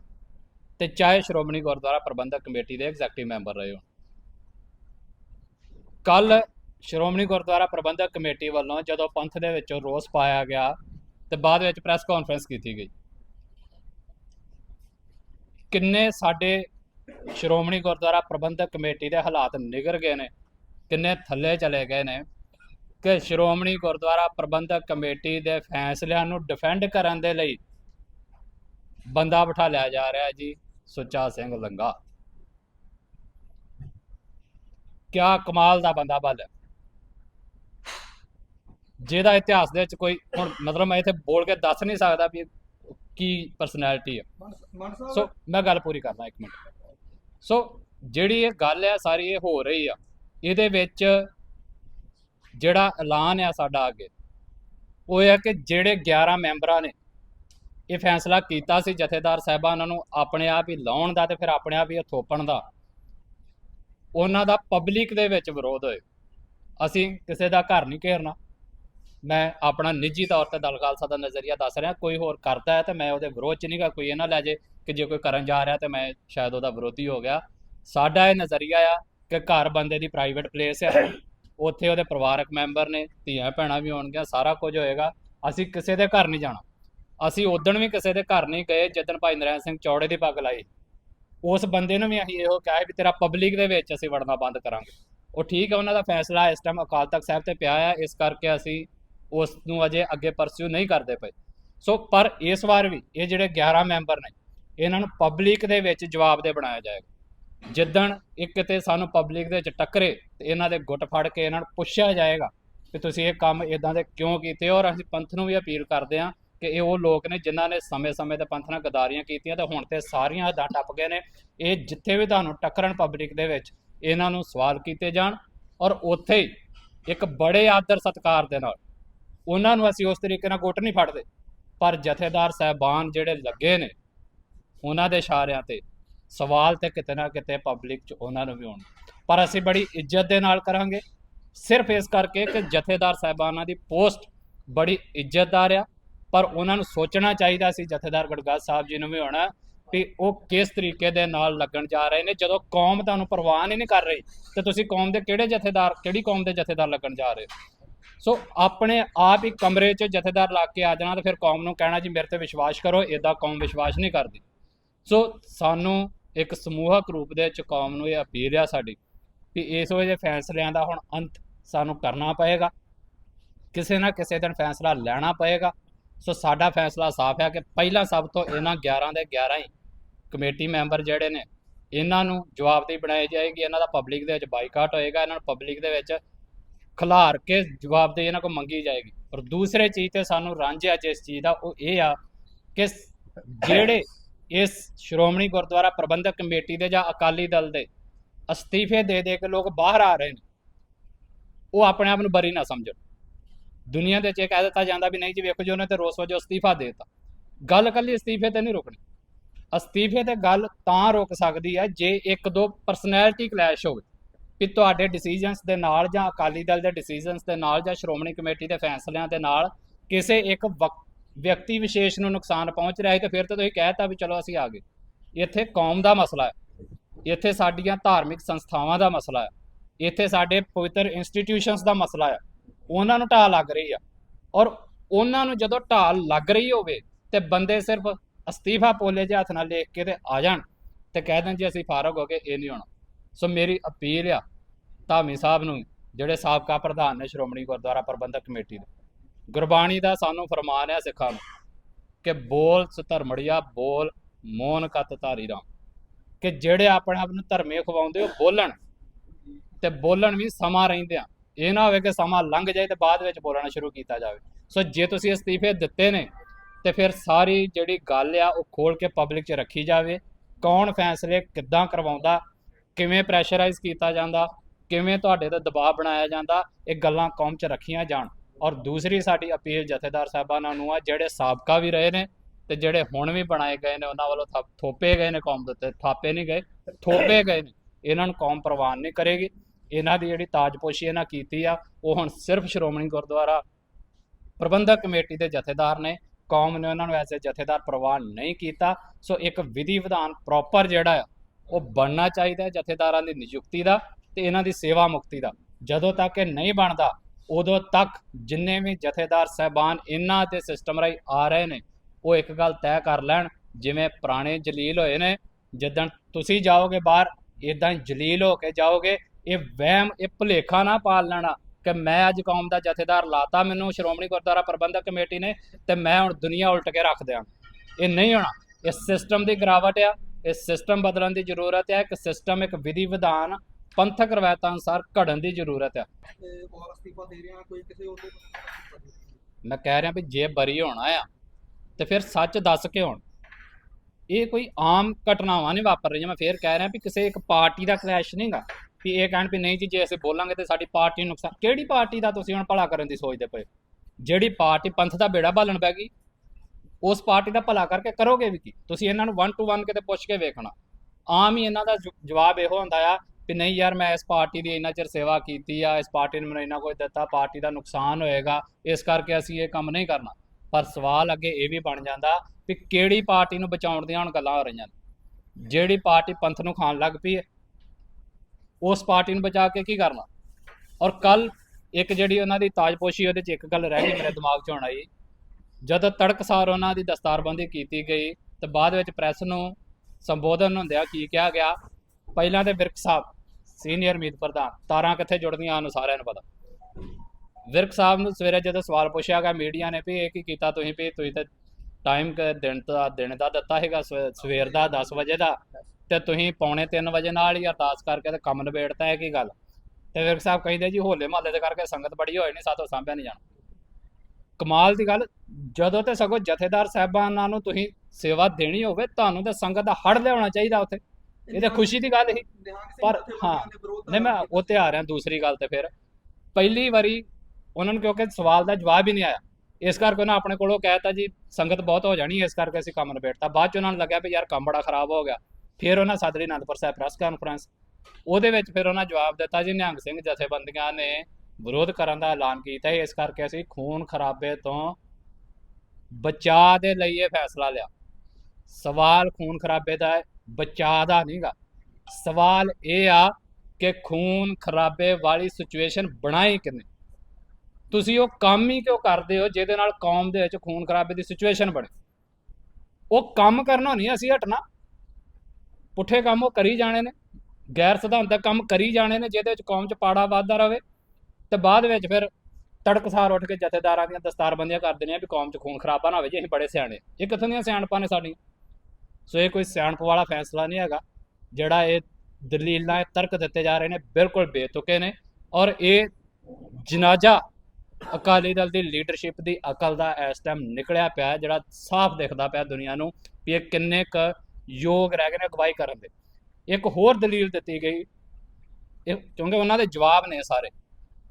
ਤੇ ਚਾਹੇ ਸ਼੍ਰੋਮਣੀ ਗੁਰਦੁਆਰਾ ਪ੍ਰਬੰਧਕ ਕਮੇਟੀ ਦੇ ਐਗਜ਼ੈਕਟਿਵ ਮੈਂਬਰ ਰਹੇ ਹੋਣ। ਕੱਲ ਸ਼੍ਰੋਮਣੀ ਗੁਰਦੁਆਰਾ ਪ੍ਰਬੰਧਕ ਕਮੇਟੀ ਵੱਲੋਂ ਜਦੋਂ ਪੰਥ ਦੇ ਵਿੱਚੋਂ ਰੋਸ ਪਾਇਆ ਗਿਆ, ਤੇ ਬਾਅਦ ਵਿੱਚ ਪ੍ਰੈਸ ਕਾਨਫਰੰਸ ਕੀਤੀ ਗਈ। ਕਿੰਨੇ ਸਾਡੇ ਸ਼੍ਰੋਮਣੀ ਗੁਰਦੁਆਰਾ ਪ੍ਰਬੰਧਕ ਕਮੇਟੀ ਦੇ ਹਾਲਾਤ ਨਿਗਰ ਗਏ ਨੇ, ਕਿੰਨੇ ਥੱਲੇ ਚਲੇ ਗਏ ਨੇ, ਕਿ ਸ਼੍ਰੋਮਣੀ ਗੁਰਦੁਆਰਾ ਪ੍ਰਬੰਧਕ ਕਮੇਟੀ ਦੇ ਫੈਸਲਿਆਂ ਨੂੰ ਡਿਫੈਂਡ ਕਰਨ ਦੇ ਲਈ ਬੰਦਾ ਬਿਠਾ ਲਿਆ ਜਾ ਰਿਹਾ ਜੀ ਸੁੱਚਾ ਸਿੰਘ ਲੰਗਾ। ਕਿਆ ਕਮਾਲ ਦਾ ਬੰਦਾ ਬਲ ਜਿਹਦਾ ਇਤਿਹਾਸ ਦੇ ਵਿੱਚ ਕੋਈ ਹੁਣ ਮਤਲਬ ਮੈਂ ਇੱਥੇ ਬੋਲ ਕੇ ਦੱਸ ਨਹੀਂ ਸਕਦਾ ਵੀ ਕੀ ਪਰਸਨੈਲਿਟੀ ਹੈ। ਸੋ ਮੈਂ ਗੱਲ ਪੂਰੀ ਕਰਦਾ ਇੱਕ ਮਿੰਟ। ਸੋ ਜਿਹੜੀ ਇਹ ਗੱਲ ਹੈ ਸਾਰੀ ਇਹ ਹੋ ਰਹੀ ਆ। ਇਹਦੇ ਵਿੱਚ ਜਿਹੜਾ ਐਲਾਨ ਆ ਸਾਡਾ ਅੱਗੇ ਉਹ ਹੈ ਕਿ ਜਿਹੜੇ 11 ਮੈਂਬਰਾਂ ਨੇ ਇਹ ਫੈਸਲਾ ਕੀਤਾ ਸੀ ਜਥੇਦਾਰ ਸਾਹਿਬਾਨਾਂ ਨੂੰ ਆਪਣੇ ਆਪ ਹੀ ਲਾਉਣ ਦਾ ਤੇ ਫਿਰ ਆਪਣੇ ਆਪ ਹੀ ਥੋਪਣ ਦਾ ਉਹਨਾਂ ਦਾ ਪਬਲਿਕ ਦੇ ਵਿੱਚ ਵਿਰੋਧ ਹੋਏ। ਅਸੀਂ ਕਿਸੇ ਦਾ ਘਰ ਨਹੀਂ ਘੇਰਨਾ। ਮੈਂ ਆਪਣਾ ਨਿੱਜੀ ਤੌਰ ਤੇ ਦਲ ਖਾਲਸਾ ਦਾ ਨਜ਼ਰੀਆ ਦੱਸ ਰਿਹਾ, ਕੋਈ ਹੋਰ ਕਰਦਾ ਹੈ ਤਾਂ ਮੈਂ ਉਹਦੇ ਵਿਰੋਧ ਚ ਨਹੀਂਗਾ ਕੋਈ ਇਹ ਨਾ ਲੈ ਜੇ ਕਿ ਜੇ ਕੋਈ ਕਰਨ ਜਾ ਰਿਹਾ ਤਾਂ ਮੈਂ ਸ਼ਾਇਦ ਉਹਦਾ ਵਿਰੋਧੀ ਹੋ ਗਿਆ। ਸਾਡਾ ਇਹ ਨਜ਼ਰੀਆ ਆ ਕਿ ਘਰ ਬੰਦੇ ਦੀ ਪ੍ਰਾਈਵੇਟ ਪਲੇਸ ਹੈ ਉੱਥੇ ਉਹਦੇ ਪਰਿਵਾਰਕ ਮੈਂਬਰ ਨੇ, ਧੀਆਂ ਭੈਣਾਂ ਵੀ ਹੋਣਗੀਆਂ ਸਾਰਾ ਕੁਝ ਹੋਏਗਾ। ਅਸੀਂ ਕਿਸੇ ਦੇ ਘਰ ਨਹੀਂ ਜਾਣਾ। ਅਸੀਂ ਉਦਣ ਵੀ ਕਿਸੇ ਦੇ ਘਰ ਨਹੀਂ ਗਏ ਜਿੱਦਣ ਭਾਈ ਨਰੈਣ ਸਿੰਘ ਚੌੜੇ ਦੀ ਪੱਗ ਲਾਈ। ਉਸ ਬੰਦੇ ਨੂੰ ਵੀ ਅਸੀਂ ਇਹੋ ਕਿਹਾ ਵੀ ਤੇਰਾ ਪਬਲਿਕ ਦੇ ਵਿੱਚ ਅਸੀਂ ਵੜਨਾ ਬੰਦ ਕਰਾਂਗੇ। ਉਹ ਠੀਕ ਹੈ ਉਹਨਾਂ ਦਾ ਫੈਸਲਾ ਇਸ ਟਾਈਮ ਅਕਾਲ ਤਖਤ ਸਾਹਿਬ ਤੇ ਪਿਆ ਹੈ ਇਸ ਕਰਕੇ ਅਸੀਂ ਉਸ ਨੂੰ ਅਜੇ ਅੱਗੇ ਪਰਸਿਊ ਨਹੀਂ ਕਰਦੇ ਪਏ। ਸੋ ਪਰ ਇਸ ਵਾਰ ਵੀ ਇਹ ਜਿਹੜੇ 11 ਮੈਂਬਰ ਨੇ, ਇਹਨਾਂ ਨੂੰ ਪਬਲਿਕ ਦੇ ਵਿੱਚ ਜਵਾਬ ਦੇ ਬਣਾਇਆ ਜਾਏਗਾ। ਜਿੱਦਣ ਇੱਕ ਕਿਤੇ ਸਾਨੂੰ ਪਬਲਿਕ ਦੇ ਵਿੱਚ ਟੱਕਰੇ, ਤੇ ਇਹਨਾਂ ਦੇ ਗੁੱਟ ਫੜ ਕੇ ਇਹਨਾਂ ਨੂੰ ਪੁੱਛਿਆ ਜਾਏਗਾ ਕਿ ਤੁਸੀਂ ਇਹ ਕੰਮ ਇਦਾਂ ਦੇ ਕਿਉਂ ਕੀਤੇ ਔਰ ਅਸੀਂ ਪੰਥ ਨੂੰ ਵੀ ਅਪੀਲ ਕਰਦੇ ਹਾਂ ਕਿ ਇਹ ਉਹ ਲੋਕ ਨੇ ਜਿਨ੍ਹਾਂ ਨੇ ਸਮੇਂ-ਸਮੇਂ ਤੇ ਪੰਥ ਨਾਲ ਗਦਾਰੀਆਂ ਕੀਤੀਆਂ ਤੇ ਹੁਣ ਤੇ ਸਾਰੀਆਂ ਹੱਦਾਂ ਟੱਪ ਗਏ ਨੇ। ਇਹ ਜਿੱਥੇ ਵੀ ਤੁਹਾਨੂੰ ਟੱਕਰਨ ਪਬਲਿਕ ਦੇ ਵਿੱਚ ਇਹਨਾਂ ਨੂੰ ਸਵਾਲ ਕੀਤੇ ਜਾਣ ਔਰ ਉੱਥੇ ਹੀ ਇੱਕ ਬੜੇ ਆਦਰ ਸਤਕਾਰ ਦੇ ਨਾਲ ਉਹਨਾਂ ਨੂੰ ਅਸੀਂ ਉਸ ਤਰੀਕੇ ਨਾਲ ਗੁੱਟ ਨਹੀਂ ਫੜਦੇ। ਪਰ ਜਥੇਦਾਰ ਸਾਹਿਬਾਨ ਜਿਹੜੇ ਲੱਗੇ ਨੇ ਉਹਨਾਂ ਦੇ ਇਸ਼ਾਰਿਆਂ ਤੇ ਸਵਾਲ ਤੇ ਕਿਤੇ ਨਾ ਕਿਤੇ ਪਬਲਿਕ ਚ ਉਹਨਾਂ ਨੂੰ ਵੀ ਹੋਣ ਪਰ ਅਸੀਂ ਬੜੀ ਇੱਜ਼ਤ ਦੇ ਨਾਲ ਕਰਾਂਗੇ। ਸਿਰਫ ਇਸ ਕਰਕੇ ਕਿ ਜਥੇਦਾਰ ਸਾਹਿਬਾਨਾਂ ਦੀ ਪੋਸਟ ਬੜੀ ਇੱਜ਼ਤਦਾਰ ਆ। ਪਰ ਉਹਨਾਂ ਨੂੰ ਸੋਚਣਾ ਚਾਹੀਦਾ ਸੀ, ਜਥੇਦਾਰ ਗੁਰਗੱਜ ਸਾਹਿਬ ਜੀ ਨੂੰ ਵੀ ਹੋਣਾ, ਵੀ ਉਹ ਕਿਸ ਤਰੀਕੇ ਦੇ ਨਾਲ ਲੱਗਣ ਜਾ ਰਹੇ ਨੇ, ਜਦੋਂ ਕੌਮ ਤੁਹਾਨੂੰ ਪ੍ਰਵਾਨ ਹੀ ਨਹੀਂ ਕਰ ਰਹੀ, ਤੇ ਤੁਸੀਂ ਕੌਮ ਦੇ ਕਿਹੜੇ ਜਥੇਦਾਰ, ਕਿਹੜੀ ਕੌਮ ਦੇ ਜਥੇਦਾਰ ਲੱਗਣ ਜਾ ਰਹੇ ਹੋ? ਸੋ ਆਪਣੇ ਆਪ ਹੀ ਕਮਰੇ 'ਚ ਜਥੇਦਾਰ ਲਾ ਕੇ ਆ ਜਾਣਾ ਤੇ ਫਿਰ ਕੌਮ ਨੂੰ ਕਹਿਣਾ, ਜੀ ਮੇਰੇ ਤੇ ਵਿਸ਼ਵਾਸ ਕਰੋ ਇਦਾਂ ਕੌਮ ਵਿਸ਼ਵਾਸ ਨਹੀਂ ਕਰਦੀ। ਸੋ ਸਾਨੂੰ ਇੱਕ ਸਮੂਹਕ ਰੂਪ ਦੇ ਵਿੱਚ ਕੌਮ ਨੂੰ ਇਹ ਅਪੀਲ ਆ ਸਾਡੀ, ਵੀ ਇਸ ਵੇਲੇ ਫੈਸਲਿਆਂ ਦਾ ਹੁਣ ਅੰਤ ਸਾਨੂੰ ਕਰਨਾ ਪਏਗਾ, ਕਿਸੇ ਨਾ ਕਿਸੇ ਦਿਨ ਫੈਸਲਾ ਲੈਣਾ ਪਏਗਾ। ਸੋ ਸਾਡਾ ਫੈਸਲਾ ਸਾਫ਼ ਹੈ ਕਿ ਪਹਿਲਾਂ ਸਭ ਤੋਂ ਇਹਨਾਂ 11 ਦੇ 11 ਹੀ ਕਮੇਟੀ ਮੈਂਬਰ ਜਿਹੜੇ ਨੇ ਇਹਨਾਂ ਨੂੰ ਜਵਾਬਦੇਹੀ ਬਣਾਈ ਜਾਏਗੀ ਇਹਨਾਂ ਦਾ ਪਬਲਿਕ ਦੇ ਵਿੱਚ ਬਾਈਕਾਟ ਹੋਏਗਾ ਇਹਨਾਂ ਨੂੰ ਪਬਲਿਕ ਦੇ ਵਿੱਚ ਖਿਲਾਰ ਕੇ ਜਵਾਬਦੇਹੀ ਇਹਨਾਂ ਕੋਲ ਮੰਗੀ ਜਾਏਗੀ। ਔਰ ਦੂਸਰੇ ਚੀਜ਼ ਤੇ ਸਾਨੂੰ ਰਾਂਝਿਆ ਜਿਸ ਚੀਜ਼ ਦਾ ਉਹ ਇਹ ਆ ਕਿ ਜਿਹੜੇ ਇਸ ਸ਼੍ਰੋਮਣੀ ਗੁਰਦੁਆਰਾ ਪ੍ਰਬੰਧਕ ਕਮੇਟੀ ਦੇ ਜਾਂ ਅਕਾਲੀ ਦਲ ਦੇ ਅਸਤੀਫੇ ਦੇ ਦੇ ਕੇ ਲੋਕ ਬਾਹਰ ਆ ਰਹੇ ਨੇ ਉਹ ਆਪਣੇ ਆਪ ਨੂੰ ਬਰੀ ਨਾ ਸਮਝਣ। ਦੁਨੀਆ ਦੇ ਚ ਇਹ ਕਹਿ ਦਿੱਤਾ ਜਾਂਦਾ ਵੀ ਨਹੀਂ ਜੀ ਵੇਖੋ ਜੀ, ਉਹਨੇ ਤੇ ਰੋਸ ਵਜੋਂ ਅਸਤੀਫਾ ਦੇ ਦਿੱਤਾ। ਗੱਲ ਕੱਲੀ ਅਸਤੀਫੇ ਤੇ ਨਹੀਂ ਰੁਕਣੀ। ਅਸਤੀਫੇ ਤੇ ਗੱਲ ਤਾਂ ਰੁਕ ਸਕਦੀ ਹੈ ਜੇ ਇੱਕ ਦੋ ਪਰਸਨੈਲਿਟੀ ਕਲੈਸ਼ ਹੋਵੇ ਵੀ ਤੁਹਾਡੇ ਡਿਸੀਜਨਸ ਦੇ ਨਾਲ ਜਾਂ ਅਕਾਲੀ ਦਲ ਦੇ ਡਿਸੀਜਨਸ ਦੇ ਨਾਲ ਜਾਂ ਸ਼੍ਰੋਮਣੀ ਕਮੇਟੀ ਦੇ ਫੈਸਲਿਆਂ ਦੇ ਨਾਲ ਕਿਸੇ ਇੱਕ ਵਕ- ਵਿਅਕਤੀ ਵਿਸ਼ੇਸ਼ ਨੂੰ ਨੁਕਸਾਨ ਪਹੁੰਚ ਰਿਹਾ ਹੈ ਤੇ ਫਿਰ ਤਾਂ ਤੁਸੀਂ ਕਹਿਤਾ ਵੀ ਚਲੋ ਅਸੀਂ ਆ ਗਏ। ਇੱਥੇ ਕੌਮ ਦਾ ਮਸਲਾ ਹੈ। ਇੱਥੇ ਸਾਡੀਆਂ ਧਾਰਮਿਕ ਸੰਸਥਾਵਾਂ ਦਾ ਮਸਲਾ ਹੈ। ਇੱਥੇ ਸਾਡੇ ਪਵਿੱਤਰ ਇੰਸਟੀਟਿਊਸ਼ਨਸ ਦਾ ਮਸਲਾ ਹੈ। ਉਹਨਾਂ ਨੂੰ ਢਾਲ ਲੱਗ ਰਹੀ ਆ। ਔਰ ਉਹਨਾਂ ਨੂੰ ਜਦੋਂ ਢਾਲ ਲੱਗ ਰਹੀ ਹੋਵੇ ਤੇ ਬੰਦੇ ਸਿਰਫ ਅਸਤੀਫਾ ਪੋਲੇ ਜਿਹੇ ਹੱਥ ਨਾਲ ਲਿਖ ਕੇ ਤੇ ਆ ਜਾਣ ਤੇ ਕਹਿ ਦੇਣ ਜੀ ਅਸੀਂ ਫਾਰਗ ਹੋ ਗਏ ਇਹ ਨਹੀਂ ਹੋਣਾ। ਸੋ ਮੇਰੀ ਅਪੀਲ ਆ, ਧਾਮੀ ਸਾਹਿਬ ਨੂੰ, ਜਿਹੜੇ ਸਾਬਕਾ ਪ੍ਰਧਾਨ ਨੇ ਸ਼੍ਰੋਮਣੀ ਗੁਰਦੁਆਰਾ ਪ੍ਰਬੰਧਕ ਕਮੇਟੀ ਦੇ। ਗੁਰਬਾਣੀ ਦਾ ਸਾਨੂੰ ਫਰਮਾਨ ਹੈ ਸਿੱਖਾਂ ਨੂੰ ਕਿ ਬੋਲ ਸਧਰਮੜੀਆ, ਬੋਲ ਮੋਨ ਕਤ ਧਾਰੀ ਰਾਮ। ਕਿ ਜਿਹੜੇ ਆਪਣੇ ਆਪ ਨੂੰ ਧਰਮੇ ਖਵਾਉਂਦੇ ਉਹ ਬੋਲਣ ਤੇ ਬੋਲਣ ਵੀ ਸਮਾਂ ਰਹਿੰਦੇ ਆ ਇਹ ਨਾ ਹੋਵੇ ਕਿ ਸਮਾਂ ਲੰਘ ਜਾਏ ਤੇ ਬਾਅਦ ਵਿੱਚ ਬੋਲਣਾ ਸ਼ੁਰੂ ਕੀਤਾ ਜਾਵੇ। ਸੋ ਜੇ ਤੁਸੀਂ ਅਸਤੀਫੇ ਦਿੱਤੇ ਨੇ, ਤੇ ਫਿਰ ਸਾਰੀ ਜਿਹੜੀ ਗੱਲ ਆ, ਉਹ ਖੋਲ ਕੇ ਪਬਲਿਕ 'ਚ ਰੱਖੀ ਜਾਵੇ। ਕੌਣ ਫੈਸਲੇ ਕਿੱਦਾਂ ਕਰਵਾਉਂਦਾ, ਕਿਵੇਂ ਪ੍ਰੈਸ਼ਰਾਈਜ਼ ਕੀਤਾ ਜਾਂਦਾ, ਕਿਵੇਂ ਤੁਹਾਡੇ ਤੇ ਦਬਾਅ ਬਣਾਇਆ ਜਾਂਦਾ, ਇਹ ਗੱਲਾਂ ਕੌਮ 'ਚ ਰੱਖੀਆਂ ਜਾਣ। ਔਰ ਦੂਸਰੀ ਸਾਡੀ ਅਪੀਲ ਜਥੇਦਾਰ ਸਾਹਿਬਾਨਾਂ ਨੂੰ ਆ, ਜਿਹੜੇ ਸਾਬਕਾ ਵੀ ਰਹੇ ਨੇ, ਤੇ ਜਿਹੜੇ ਹੁਣ ਵੀ ਬਣਾਏ ਗਏ ਨੇ, ਉਹਨਾਂ ਵੱਲੋਂ ਥਾਪ- ਥੋਪੇ ਗਏ ਨੇ ਕੌਮ ਦੇ ਉੱਤੇ, ਥਾਪੇ ਨਹੀਂ ਗਏ, ਥੋਪੇ ਗਏ ਨੇ। ਇਹਨਾਂ ਨੂੰ ਕੌਮ ਪ੍ਰਵਾਨ ਨਹੀਂ ਕਰੇਗੀ। ਇਹਨਾਂ ਦੀ ਜਿਹੜੀ ਤਾਜਪੋਸ਼ੀ ਇਹਨਾਂ ਕੀਤੀ ਆ, ਉਹ ਹੁਣ ਸਿਰਫ ਸ਼੍ਰੋਮਣੀ ਗੁਰਦੁਆਰਾ ਪ੍ਰਬੰਧਕ ਕਮੇਟੀ ਦੇ ਜਥੇਦਾਰ ਨੇ, ਕੌਮ ਨੇ ਉਹਨਾਂ ਨੂੰ ਐਸੇ ਜਥੇਦਾਰ ਪ੍ਰਵਾਨ ਨਹੀਂ ਕੀਤਾ। ਸੋ ਇੱਕ ਵਿਧੀ ਵਿਧਾਨ ਪ੍ਰੋਪਰ ਜਿਹੜਾ ਆ, ਉਹ ਬਣਨਾ ਚਾਹੀਦਾ ਹੈ ਜਥੇਦਾਰਾਂ ਦੀ ਨਿਯੁਕਤੀ ਦਾ ਤੇ ਇਹਨਾਂ ਦੀ ਸੇਵਾ ਮੁਕਤੀ ਦਾ। ਜਦੋਂ ਤੱਕ ਇਹ ਨਹੀਂ ਬਣਦਾ, ਉਦੋਂ ਤੱਕ ਜਿੰਨੇ ਵੀ ਜਥੇਦਾਰ ਸਹਿਬਾਨ ਇਹਨਾਂ ਤੇ ਸਿਸਟਮ ਰਾਈ ਆ ਰਹੇ ਨੇ, ਉਹ ਇੱਕ ਗੱਲ ਤੈਅ ਕਰ ਲੈਣ, ਜਿਵੇਂ ਪੁਰਾਣੇ ਜਲੀਲ ਹੋਏ ਨੇ, ਜਿੱਦਣ ਤੁਸੀਂ ਜਾਓਗੇ ਬਾਹਰ ਇਦਾਂ ਜਲੀਲ ਹੋ ਕੇ ਜਾਓਗੇ ਇਹ ਵਹਿਮ, ਇਹ ਭੁਲੇਖਾ ਨਾ ਪਾਲ ਲੈਣਾ ਕਿ ਮੈਂ ਅੱਜ ਕੌਮ ਦਾ ਜਥੇਦਾਰ ਲਾਤਾ, ਮੈਨੂੰ ਸ਼੍ਰੋਮਣੀ ਗੁਰਦੁਆਰਾ ਪ੍ਰਬੰਧਕ ਕਮੇਟੀ ਨੇ ਤੇ ਮੈਂ ਹੁਣ ਦੁਨੀਆ ਉਲਟ ਕੇ ਰੱਖ ਦਿਆਂ। ਇਹ ਨਹੀਂ ਹੋਣਾ। ਇਸ ਸਿਸਟਮ ਦੀ ਗਿਰਾਵਟ ਆ, ਇਸ ਸਿਸਟਮ ਬਦਲਣ ਦੀ ਜ਼ਰੂਰਤ ਹੈ ਇੱਕ ਸਿਸਟਮ ਇੱਕ ਵਿਧੀ ਵਿਧਾਨ, ਪੰਥਕ ਰਵਾਇਤਾਂ ਅਨੁਸਾਰ ਘੜਨ ਦੀ ਜ਼ਰੂਰਤ ਹੈ ਤੇ ਅਸਤੀਫਾ ਦੇ ਰਿਹਾ ਕੋਈ ਕਿਸੇ ਹੋਰ ਮੈਂ ਕਹਿ ਰਿਹਾ ਵੀ ਜੇ ਬਰੀ ਹੋਣਾ ਆ, ਤੇ ਫਿਰ ਸੱਚ ਦੱਸ ਕੇ ਹੋਣ। ਇਹ ਕੋਈ ਆਮ ਘਟਨਾਵਾਂ ਨਹੀਂ ਵਾਪਰ ਰਹੀਆਂ। ਮੈਂ ਫੇਰ ਕਹਿ ਰਿਹਾ ਵੀ ਕਿਸੇ ਇੱਕ ਪਾਰਟੀ ਦਾ ਕਲੈਸ਼ ਨਹੀਂਗਾ ਵੀ ਇਹ ਕਹਿਣ ਵੀ ਨਹੀਂ ਜੀ, ਜੇ ਅਸੀਂ ਬੋਲਾਂਗੇ ਤੇ ਸਾਡੀ ਪਾਰਟੀ ਨੂੰ ਨੁਕਸਾਨ ਕਿਹੜੀ ਪਾਰਟੀ ਦਾ ਤੁਸੀਂ ਹੁਣ ਭਲਾ ਕਰਨ ਦੀ ਸੋਚਦੇ ਪਏ? ਜਿਹੜੀ ਪਾਰਟੀ ਪੰਥ ਦਾ ਬੇੜਾ ਬਾਲਣ ਪੈ ਗਈ, ਉਸ ਪਾਰਟੀ ਦਾ ਭਲਾ ਕਰਕੇ ਕਰੋਗੇ ਵੀ ਕੀ? ਤੁਸੀਂ ਇਹਨਾਂ ਨੂੰ 1 ਟੂ 1 ਕਿਤੇ ਪੁੱਛ ਕੇ ਵੇਖਣਾ। ਆਮ ਹੀ ਇਹਨਾਂ ਦਾ ਜੁ- ਜਵਾਬ ਇਹੋ ਹੁੰਦਾ ਆ ਵੀ ਨਹੀਂ ਯਾਰ, ਮੈਂ ਇਸ ਪਾਰਟੀ ਦੀ ਇੰਨਾ ਚਿਰ ਸੇਵਾ ਕੀਤੀ ਆ, ਇਸ ਪਾਰਟੀ ਨੇ ਮੈਨੂੰ ਇੰਨਾ ਕੁਝ ਦਿੱਤਾ, ਪਾਰਟੀ ਦਾ ਨੁਕਸਾਨ ਹੋਏਗਾ, ਇਸ ਕਰਕੇ ਅਸੀਂ ਇਹ ਕੰਮ ਨਹੀਂ ਕਰਨਾ। ਪਰ ਸਵਾਲ ਅੱਗੇ ਇਹ ਵੀ ਬਣ ਜਾਂਦਾ ਵੀ ਕਿਹੜੀ ਪਾਰਟੀ ਨੂੰ ਬਚਾਉਣ ਦੀਆਂ ਹੁਣ ਗੱਲਾਂ ਹੋ ਰਹੀਆਂ ਨੇ। ਜਿਹੜੀ ਪਾਰਟੀ ਪੰਥ ਨੂੰ ਖਾਣ ਲੱਗ ਪਈ ਹੈ ਉਸ ਪਾਰਟੀ ਨੂੰ ਬਚਾ ਕੇ ਕੀ ਕਰਨਾ? ਔਰ ਕੱਲ ਇੱਕ ਜਿਹੜੀ ਉਹਨਾਂ ਦੀ ਤਾਜਪੋਸ਼ੀ, ਉਹਦੇ 'ਚ ਇੱਕ ਗੱਲ ਰਹਿ ਗਈ, ਮੇਰੇ ਦਿਮਾਗ 'ਚ ਹੁਣ ਆਈ। ਜਦੋਂ ਤੜਕਸਾਰ ਉਹਨਾਂ ਦੀ ਦਸਤਾਰਬੰਦੀ ਕੀਤੀ ਗਈ, ਤੇ ਬਾਅਦ ਵਿੱਚ ਪ੍ਰੈਸ ਨੂੰ ਸੰਬੋਧਨ ਹੁੰਦਿਆ ਕੀ ਕਿਹਾ ਗਿਆ? ਪਹਿਲਾਂ ਤੇ ਵਿਰਕ ਸਾਹਿਬ, ਸੀਨੀਅਰ ਮੀਤ ਪ੍ਰਧਾਨ, ਤਾਰਾਂ ਕਿੱਥੇ ਜੁੜਦੀਆਂ ਸਾਨੂੰ ਸਾਰਿਆਂ ਨੂੰ ਪਤਾ। ਵਿਰਕ ਸਾਹਿਬ ਨੂੰ ਸਵੇਰੇ ਜਦੋਂ ਸਵਾਲ ਪੁੱਛਿਆ ਗਿਆ, ਮੀਡੀਆ ਨੇ ਵੀ ਇਹ ਕੀ ਕੀਤਾ ਤੁਸੀਂ ਵੀ, ਤੁਸੀਂ ਤਾਂ ਟਾਈਮ ਦਿਨ ਦਾ ਦਿਨ ਦਾ ਦਿੱਤਾ ਹੈਗਾ ਸਵੇ- ਸਵੇਰ ਦਾ 10 ਵਜੇ ਦਾ। ਤੇ ਤੁਸੀਂ ਪੌਣੇ 3 ਵਜੇ ਨਾਲ ਹੀ ਅਰਦਾਸ ਕਰਕੇ ਤੇ ਕੰਮ ਨਿਬੇੜਤਾ ਹੈ ਕੀ ਗੱਲ? ਤੇ ਵਿਰਕ ਸਾਹਿਬ ਕਹਿੰਦੇ ਜੀ ਹੋਲੇ ਮਹੱਲੇ ਦੇ ਕਰਕੇ ਸੰਗਤ ਬੜੀ ਹੋਈ ਨਹੀਂ ਸਾਤੋਂ ਸਾਂਭਿਆ ਨਹੀਂ ਜਾਣਾ। ਕਮਾਲ ਦੀ ਗੱਲ ਜਦੋਂ ਤੇ ਸਗੋਂ ਜਥੇਦਾਰ ਸਾਹਿਬਾਨਾਂ ਨੂੰ ਤੁਸੀਂ ਸੇਵਾ ਦੇਣੀ ਹੋਵੇ ਤੁਹਾਨੂੰ ਤਾਂ ਸੰਗਤ ਦਾ ਹੜ ਲਿਆਉਣਾ ਚਾਹੀਦਾ ਉੱਥੇ। ਇਹ ਤਾਂ ਖੁਸ਼ੀ ਦੀ ਗੱਲ ਹੀ ਪਰ ਹਾਂ, ਨਹੀਂ ਮੈਂ ਉਹ ਤੇ ਆ ਰਿਹਾ ਦੂਸਰੀ ਗੱਲ ਤੇ ਫਿਰ। ਪਹਿਲੀ ਵਾਰੀ ਉਹਨਾਂ ਨੂੰ ਕਿਉਂਕਿ ਸਵਾਲ ਦਾ ਜਵਾਬ ਹੀ ਨਹੀਂ ਆਇਆ। ਇਸ ਕਰਕੇ ਉਹਨਾਂ ਆਪਣੇ ਕੋਲੋਂ ਕਹਿਤਾ ਜੀ ਸੰਗਤ ਬਹੁਤ ਹੋ ਜਾਣੀ ਇਸ ਕਰਕੇ ਅਸੀਂ ਕੰਮ ਨਿਬੇੜਤਾ। ਬਾਅਦ ਚ ਉਹਨਾਂ ਨੂੰ ਲੱਗਿਆ ਵੀ ਯਾਰ ਕੰਮ ਬੜਾ ਖਰਾਬ ਹੋ ਗਿਆ। ਫਿਰ ਉਹਨਾਂ ਸਾਦਰੀ ਅਨੰਦਪੁਰ ਸਾਹਿਬ ਪ੍ਰੈਸ ਕਾਨਫਰੰਸ ਉਹਦੇ ਵਿੱਚ ਫਿਰ ਉਹਨਾਂ ਜਵਾਬ ਦਿੱਤਾ ਜੀ, ਨਿਹੰਗ ਸਿੰਘ ਜਥੇਬੰਦੀਆਂ ਨੇ ਵਿਰੋਧ ਕਰਨ ਦਾ ਐਲਾਨ ਕੀਤਾ ਇਸ ਕਰਕੇ ਅਸੀਂ ਖੂਨ ਖਰਾਬੇ ਤੋਂ ਬਚਾਅ ਦੇ ਲਈ ਇਹ ਫੈਸਲਾ ਲਿਆ। ਸਵਾਲ ਖੂਨ ਖਰਾਬੇ ਦਾ ਹੈ, ਬਚਾਅ ਦਾ ਨਹੀਂਗਾ। ਸਵਾਲ ਇਹ ਆ ਕਿ ਖੂਨ ਖਰਾਬੇ ਵਾਲੀ ਸਿਚੁਏਸ਼ਨ ਬਣਾਈ ਕਿਨੇ ਤੁਸੀਂ ਉਹ ਕੰਮ ਹੀ ਕਿਉਂ ਕਰਦੇ ਹੋ ਜਿਹਦੇ ਨਾਲ ਕੌਮ ਦੇ ਵਿੱਚ ਖੂਨ ਖਰਾਬੇ ਦੀ ਸਿਚੁਏਸ਼ਨ ਬਣੇ? ਉਹ ਕੰਮ ਕਰਨਾ ਨਹੀਂ, ਅਸੀਂ ਹਟਣਾ। ਪੁੱਠੇ ਕੰਮ ਉਹ ਕਰੀ ਜਾਣੇ ਨੇ, ਗੈਰ ਸਿਧਾਂਤਕ ਕੰਮ ਕਰੀ ਜਾਣੇ ਨੇ, ਜਿਹਦੇ ਵਿੱਚ ਕੌਮ 'ਚ ਪਾੜਾ ਵੱਧਦਾ ਰਵੇ ਤੇ ਬਾਅਦ ਵਿੱਚ ਫਿਰ ਤੜਕਸਾਰ ਉੱਠ ਕੇ ਜਥੇਦਾਰਾਂ ਦੀਆਂ ਦਸਤਾਰਬੰਦੀਆਂ ਕਰ ਦਿੰਦੇ ਦੇਣੀਆਂ ਵੀ ਕੌਮ 'ਚ ਖੂਨ ਖਰਾਬਾ ਨਾ ਹੋਵੇ, ਜੀ ਅਸੀਂ ਬੜੇ ਸਿਆਣੇ ਇਹ ਕਿੱਥੋਂ ਦੀਆਂ ਸਿਆਣਪਾਂ ਨੇ ਸਾਡੀਆਂ? ਸੋ ਇਹ ਕੋਈ ਸਿਆਣਪ ਵਾਲਾ ਫੈਸਲਾ ਨਹੀਂ ਹੈਗਾ। ਜਿਹੜਾ ਇਹ ਦਲੀਲਾਂ ਇਹ ਤਰਕ ਦਿੱਤੇ ਜਾ ਰਹੇ ਨੇ, ਬਿਲਕੁਲ ਬੇਤੁਕੇ ਨੇ ਔਰ ਇਹ ਜਨਾਜ਼ਾ ਅਕਾਲੀ ਦਲ ਦੀ ਲੀਡਰਸ਼ਿਪ ਦੀ ਅਕਲ ਦਾ ਇਸ ਟਾਈਮ ਨਿਕਲਿਆ ਪਿਆ ਜਿਹੜਾ ਸਾਫ਼ ਦਿਖਦਾ ਪਿਆ ਦੁਨੀਆ ਨੂੰ ਵੀ ਇਹ ਕਿੰਨੇ ਕ ਯੋਗ ਰਹਿ ਗਏ ਨੇ ਅਗਵਾਈ ਕਰਨ ਦੇ। ਇੱਕ ਹੋਰ ਦਲੀਲ ਦਿੱਤੀ ਗਈ। ਕਿਉਂਕਿ ਉਹਨਾਂ ਦੇ ਜਵਾਬ ਨੇ ਸਾਰੇ।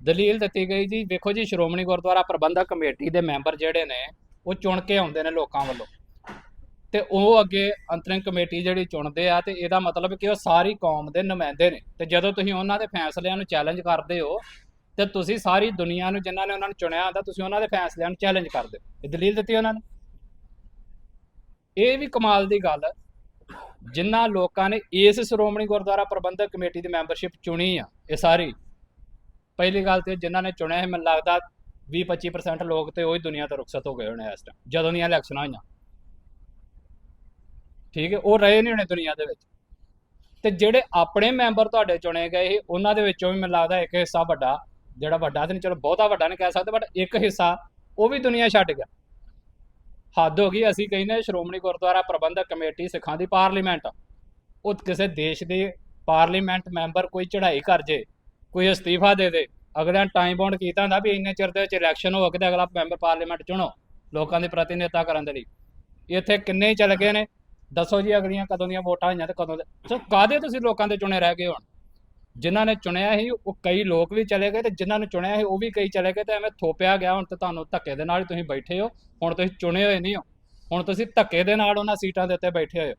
ਦਲੀਲ ਦਿੱਤੀ ਗਈ ਜੀ, ਵੇਖੋ ਜੀ, ਸ਼੍ਰੋਮਣੀ ਗੁਰਦੁਆਰਾ ਪ੍ਰਬੰਧਕ ਕਮੇਟੀ ਦੇ ਮੈਂਬਰ ਜਿਹੜੇ ਨੇ, ਉਹ ਚੁਣ ਕੇ ਆਉਂਦੇ ਨੇ ਲੋਕਾਂ ਵੱਲੋਂ। ਤੇ ਉਹ ਅੱਗੇ ਅੰਤਰਿੰਗ ਕਮੇਟੀ ਜਿਹੜੀ ਚੁਣਦੇ ਆ, ਤੇ ਇਹਦਾ ਮਤਲਬ ਕਿ ਉਹ ਸਾਰੀ ਕੌਮ ਦੇ ਨੁਮਾਇੰਦੇ ਨੇ। ਤੇ ਜਦੋਂ ਤੁਸੀਂ ਉਹਨਾਂ ਦੇ ਫੈਸਲਿਆਂ ਨੂੰ ਚੈਲੰਜ ਕਰਦੇ ਹੋ, ਤੇ ਤੁਸੀਂ ਸਾਰੀ ਦੁਨੀਆ ਨੂੰ ਜਿਨ੍ਹਾਂ ਨੇ ਉਹਨਾਂ ਨੂੰ ਚੁਣਿਆ ਹੁੰਦਾ, ਤੁਸੀਂ ਉਹਨਾਂ ਦੇ ਫੈਸਲਿਆਂ ਨੂੰ ਚੈਲੰਜ ਕਰਦੇ ਹੋ। ਇਹ ਦਲੀਲ ਦਿੱਤੀ ਉਹਨਾਂ ਨੇ। ਇਹ ਵੀ ਕਮਾਲ ਦੀ ਗੱਲ ਜਿਨ੍ਹਾਂ ਲੋਕਾਂ ਨੇ ਇਸ ਸ਼੍ਰੋਮਣੀ ਗੁਰਦੁਆਰਾ ਪ੍ਰਬੰਧਕ ਕਮੇਟੀ ਦੀ ਮੈਂਬਰਸ਼ਿਪ ਚੁਣੀ ਆ, ਇਹ ਸਾਰੀ। ਪਹਿਲੀ ਗੱਲ ਤੇ ਜਿਨ੍ਹਾਂ ਨੇ ਚੁਣਿਆ ਹੈ ਮੈਨੂੰ ਲੱਗਦਾ 20-25% ਲੋਕ ਤੇ ਉਹੀ ਦੁਨੀਆ ਤੋਂ ਰੁਖਸਤ ਹੋ ਗਏ ਹੋਣੇ ਇਸ ਟਾਈਮ ਜਦੋਂ ਦੀਆਂ ਇਲੈਕਸ਼ਨਾਂ ਹੋਈਆਂ। ਠੀਕ ਹੈ, ਉਹ ਰਹੇ ਨਹੀਂ ਹੋਣੇ ਦੁਨੀਆ ਦੇ ਵਿੱਚ। ਤੇ ਜਿਹੜੇ ਆਪਣੇ ਮੈਂਬਰ ਤੁਹਾਡੇ ਚੁਣੇ ਗਏ ਸੀ, ਉਹਨਾਂ ਦੇ ਵਿੱਚੋਂ ਵੀ ਮੈਨੂੰ ਲੱਗਦਾ ਇੱਕ ਹਿੱਸਾ ਵੱਡਾ, ਜਿਹੜਾ ਵੱਡਾ ਤੇ ਨਹੀਂ, ਚਲੋ ਬਹੁਤਾ ਵੱਡਾ ਨਹੀਂ ਕਹਿ ਸਕਦੇ ਬਟ ਇੱਕ ਹਿੱਸਾ, ਉਹ ਵੀ ਦੁਨੀਆ ਛੱਡ ਗਿਆ। ਹੱਦ ਹੋ ਗਈ, ਅਸੀਂ ਕਹਿੰਦੇ ਸ਼੍ਰੋਮਣੀ ਗੁਰਦੁਆਰਾ ਪ੍ਰਬੰਧਕ ਕਮੇਟੀ ਸਿੱਖਾਂ ਦੀ ਪਾਰਲੀਮੈਂਟ। ਉਹ ਕਿਸੇ ਦੇਸ਼ ਦੇ ਪਾਰਲੀਮੈਂਟ ਮੈਂਬਰ ਕੋਈ ਚੜ੍ਹਾਈ ਕਰ ਜੇ, ਕੋਈ ਅਸਤੀਫਾ ਦੇ ਦੇ ਅਗਲਿਆਂ ਟਾਈਮ ਬਾਉਂਡ ਕੀਤਾ ਹੁੰਦਾ ਵੀ ਇੰਨੇ ਚਿਰ ਦੇ ਵਿੱਚ ਇਲੈਕਸ਼ਨ ਹੋ ਕੇ ਤੇ ਅਗਲਾ ਮੈਂਬਰ ਪਾਰਲੀਮੈਂਟ ਚੁਣੋ, ਲੋਕਾਂ ਦੇ ਪ੍ਰਤੀਨਿਧਤਾ ਕਰਨ ਦੇ ਲਈ। ਇੱਥੇ ਕਿੰਨੇ ਹੀ ਚਲੇ ਗਏ ਨੇ, ਦੱਸੋ ਜੀ ਅਗਲੀਆਂ ਕਦੋਂ ਦੀਆਂ ਵੋਟਾਂ ਹੋਈਆਂ ਤੇ ਕਦੋਂ ਦੇ, ਸੋ ਕਾਦੇ ਤੁਸੀਂ ਲੋਕਾਂ ਦੇ ਚੁਣੇ ਰਹਿ ਗਏ ਹੁਣ? ਜਿਨ੍ਹਾਂ ਨੇ ਚੁਣਿਆ ਸੀ, ਉਹ ਕਈ ਲੋਕ ਵੀ ਚਲੇ ਗਏ ਤੇ ਜਿਨ੍ਹਾਂ ਨੇ ਚੁਣਿਆ ਸੀ, ਉਹ ਵੀ ਕਈ ਚਲੇ ਗਏ ਤੇ ਐਵੇਂ ਥੋਪਿਆ ਗਿਆ, ਹੁਣ ਤੇ ਤੁਹਾਨੂੰ ਧੱਕੇ ਦੇ ਨਾਲ ਹੀ ਤੁਸੀਂ ਬੈਠੇ ਹੋ, ਹੁਣ ਤੁਸੀਂ ਚੁਣੇ ਹੋਏ ਨਹੀਂ ਹੋ। ਹੁਣ ਤੁਸੀਂ ਧੱਕੇ ਦੇ ਨਾਲ ਉਹਨਾਂ ਸੀਟਾਂ ਦੇ ਉੱਤੇ ਬੈਠੇ ਹੋਏ ਹੋ।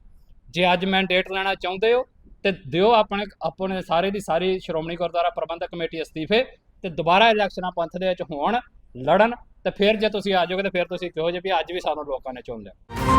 ਜੇ ਅੱਜ ਮੈਂਡੇਟ ਲੈਣਾ ਚਾਹੁੰਦੇ ਹੋ, ਤੇ ਦਿਓ ਆਪਣੇ ਆਪਣੇ ਸਾਰੇ ਦੀ ਸਾਰੀ ਸ਼੍ਰੋਮਣੀ ਗੁਰਦੁਆਰਾ ਪ੍ਰਬੰਧਕ ਕਮੇਟੀ ਅਸਤੀਫੇ ਤੇ ਦੁਬਾਰਾ ਇਲੈਕਸ਼ਨਾਂ ਪੰਥ ਦੇ ਵਿੱਚ ਹੋਣ, ਲੜਨ ਤੇ ਫਿਰ ਜੇ ਤੁਸੀਂ ਆ ਜਾਓਗੇ ਤੇ ਫਿਰ ਤੁਸੀਂ ਕਹੋ ਜੇ ਵੀ ਅੱਜ ਵੀ ਸਾਨੂੰ ਲੋਕਾਂ ਨੇ ਚੁਣ ਲਿਆ।